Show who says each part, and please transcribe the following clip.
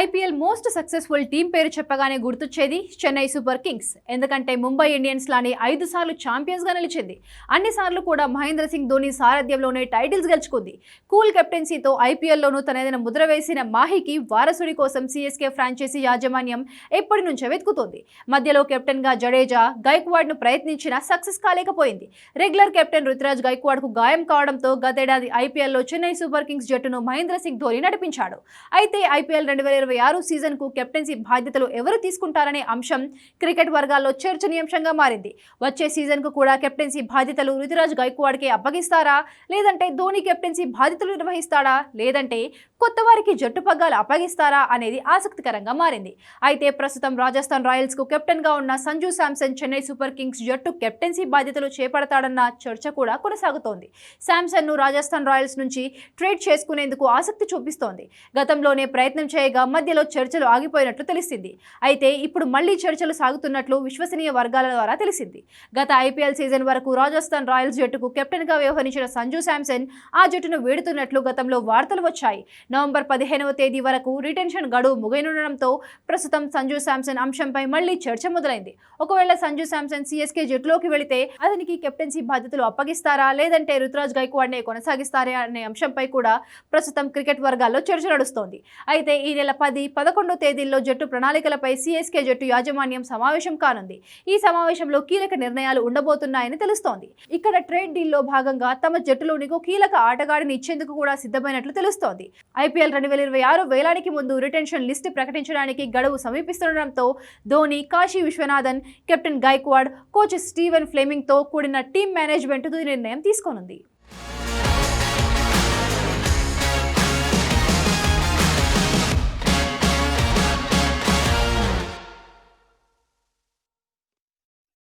Speaker 1: IPL most successful team పేరు చెప్పగానే గుర్తొచ్చేది చెన్నై సూపర్ కింగ్స్. ఎందుకంటే ముంబై ఇండియన్స్ లాని ఐదు సార్లు ఛాంపియన్స్గా నిలిచింది. అన్ని సార్లు కూడా మహేంద్ర సింగ్ ధోని సారథ్యంలోనే టైటిల్స్ గెలుచుకుంది. కూల్ కెప్టెన్సీతో ఐపీఎల్లోనూ తనదైన ముద్ర వేసిన మాహికి వారసుడి కోసం సిఎస్కే ఫ్రాంచైజీ యాజమాన్యం ఎప్పటి నుంచో వెతుకుతోంది. మధ్యలో కెప్టెన్గా జడేజా గైక్వాడ్ను ప్రయత్నించినా సక్సెస్ కాలేకపోయింది. రెగ్యులర్ కెప్టెన్ రుతురాజ్ గైక్వాడ్కు గాయం కావడంతో గతేడాది ఐపీఎల్లో చెన్నై సూపర్ కింగ్స్ జట్టును మహేంద్ర సింగ్ ధోని నడిపించాడు. అయితే ఐపీఎల్ రెండు వేల ఇరవై ఆరు సీజన్కు కెప్టెన్సీ బాధ్యతలు ఎవరు తీసుకుంటారనే అంశం క్రికెట్ వర్గాల్లో చర్చనీయాంశంగా మారింది. వచ్చే సీజన్కు కూడా కెప్టెన్సీ బాధ్యతలు రుతురాజ్ గైక్వాడ్కి అప్పగిస్తారా? లేదంటే ధోని కెప్టెన్సీ బాధ్యతలు నిర్వహిస్తాడా? లేదంటే కొత్త వారికి జట్టు పగ్గాలు అప్పగిస్తారా? అనేది ఆసక్తికరంగా మారింది. అయితే ప్రస్తుతం రాజస్థాన్ రాయల్స్కు కెప్టెన్గా ఉన్న సంజు శాంసన్ చెన్నై సూపర్ కింగ్స్ జట్టు కెప్టెన్సీ బాధ్యతలు చేపడతాడన్న చర్చ కూడా కొనసాగుతోంది. శాంసన్ను రాజస్థాన్ రాయల్స్ నుంచి ట్రేడ్ చేసుకునేందుకు ఆసక్తి చూపిస్తోంది. గతంలోనే ప్రయత్నం చేయగా మధ్యలో చర్చలు ఆగిపోయినట్లు తెలిసింది. అయితే ఇప్పుడు మళ్ళీ చర్చలు సాగుతున్నట్లు విశ్వసనీయ వర్గాల ద్వారా తెలిసింది. గత ఐపీఎల్ సీజన్ వరకు రాజస్థాన్ రాయల్స్ జట్టుకు కెప్టెన్గా వ్యవహరించిన సంజు శాంసన్ ఆ జట్టును వీడుతున్నట్లు గతంలో వార్తలు వచ్చాయి. నవంబర్ పదిహేనవ తేదీ వరకు రిటెన్షన్ గడువు ముగియనుండడంతో ప్రస్తుతం సంజు శాంసన్ అంశంపై మళ్ళీ చర్చ మొదలైంది. ఒకవేళ సంజు శాంసన్ సిఎస్కే జట్టులోకి వెళితే అతనికి కెప్టెన్సీ బాధ్యతలు అప్పగిస్తారా? లేదంటే రుతురాజ్ గైక్వాడ్నే కొనసాగిస్తారా అనే అంశంపై కూడా ప్రస్తుతం క్రికెట్ వర్గాల్లో చర్చ నడుస్తోంది. అయితే ఈ నెల పది పదకొండో తేదీల్లో జట్టు ప్రణాళికలపై సీఎస్కే జట్టు యాజమాన్యం సమావేశం కానుంది. ఈ సమావేశంలో కీలక నిర్ణయాలు ఉండబోతున్నాయని తెలుస్తోంది. ఇక్కడ ట్రేడ్ డీల్లో భాగంగా తమ జట్టులోనికి కీలక ఆటగాడిని ఇచ్చేందుకు కూడా సిద్ధమైనట్లు తెలుస్తోంది. ఐపీఎల్ రెండు వేల ఇరవై ఆరు వేలానికి ముందు రిటెన్షన్ లిస్ట్ ప్రకటించడానికి గడువు సమీపిస్తుండటంతో Dhoni Kasi Viswanathan captain Gaikwad coach Stephen ఫ్లేమింగ్తో కూడిన టీం మేనేజ్మెంట్ తుది నిర్ణయం తీసుకోనుంది.